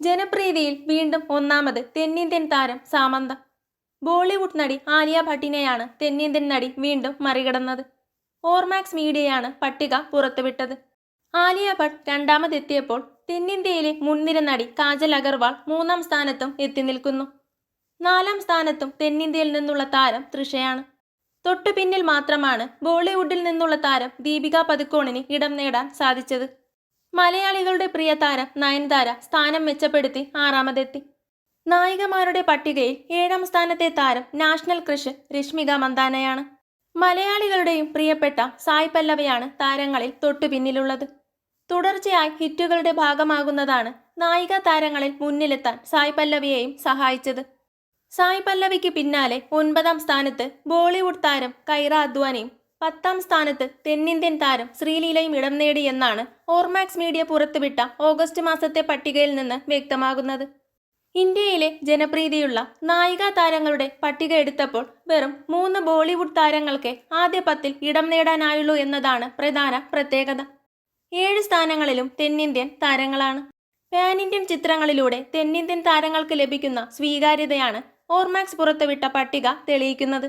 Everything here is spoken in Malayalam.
ജനപ്രീതിയിൽ വീണ്ടും ഒന്നാമത് തെന്നിന്ത്യൻ താരം സാമന്ത. ബോളിവുഡ് നടി ആലിയ ഭട്ടിനെയാണ് തെന്നിന്ത്യൻ നടി വീണ്ടും മറികടന്നത്. ഓർമാക്സ് മീഡിയയാണ് പട്ടിക പുറത്തുവിട്ടത്. ആലിയ ഭട്ട് രണ്ടാമതെത്തിയപ്പോൾ തെന്നിന്ത്യയിലെ മുൻനിര നടി കാജൽ അഗർവാൾ മൂന്നാം സ്ഥാനത്തും എത്തി നിൽക്കുന്നു. നാലാം സ്ഥാനത്തും തെന്നിന്ത്യയിൽ നിന്നുള്ള താരം തൃഷയാണ്. തൊട്ടു പിന്നിൽ മാത്രമാണ് ബോളിവുഡിൽ നിന്നുള്ള താരം ദീപിക പതുക്കോണിന് ഇടം നേടാൻ സാധിച്ചത്. മലയാളികളുടെ പ്രിയ താരം നയൻതാര സ്ഥാനം മെച്ചപ്പെടുത്തി ആറാമതെത്തി. നായികമാരുടെ പട്ടികയിൽ ഏഴാം സ്ഥാനത്തെ താരം നാഷണൽ ക്രിഷ് രശ്മിക മന്ദാനയാണ്. മലയാളികളുടെയും പ്രിയപ്പെട്ട സായ് പല്ലവയാണ് താരങ്ങളിൽ തൊട്ടു പിന്നിലുള്ളത്. തുടർച്ചയായി ഹിറ്റുകളുടെ ഭാഗമാകുന്നതാണ് നായിക താരങ്ങളിൽ മുന്നിലെത്താൻ സായ് പല്ലവിയെയും സഹായിച്ചത്. സായ് പല്ലവിക്ക് പിന്നാലെ ഒൻപതാം സ്ഥാനത്ത് ബോളിവുഡ് താരം കൈറ അദ്വാനിയും പത്താം സ്ഥാനത്ത് തെന്നിന്ത്യൻ താരം ശ്രീലീലയും ഇടം നേടിയെന്നാണ് ഓർമാക്സ് മീഡിയ പുറത്തുവിട്ട ഓഗസ്റ്റ് മാസത്തെ പട്ടികയിൽ നിന്ന് വ്യക്തമാകുന്നത്. ഇന്ത്യയിലെ ജനപ്രീതിയുള്ള നായികാ താരങ്ങളുടെ പട്ടിക എടുത്തപ്പോൾ വെറും മൂന്ന് ബോളിവുഡ് താരങ്ങൾക്ക് ആദ്യ പത്തിൽ ഇടം നേടാനായുള്ളൂ എന്നതാണ് പ്രധാന പ്രത്യേകത. ഏഴ് സ്ഥാനങ്ങളിലും തെന്നിന്ത്യൻ താരങ്ങളാണ്. പാൻ ഇന്ത്യൻ ചിത്രങ്ങളിലൂടെ തെന്നിന്ത്യൻ താരങ്ങൾക്ക് ലഭിക്കുന്ന സ്വീകാര്യതയാണ് ഓർമാക്സ് പുറത്തുവിട്ട പട്ടിക തെളിയിക്കുന്നത്.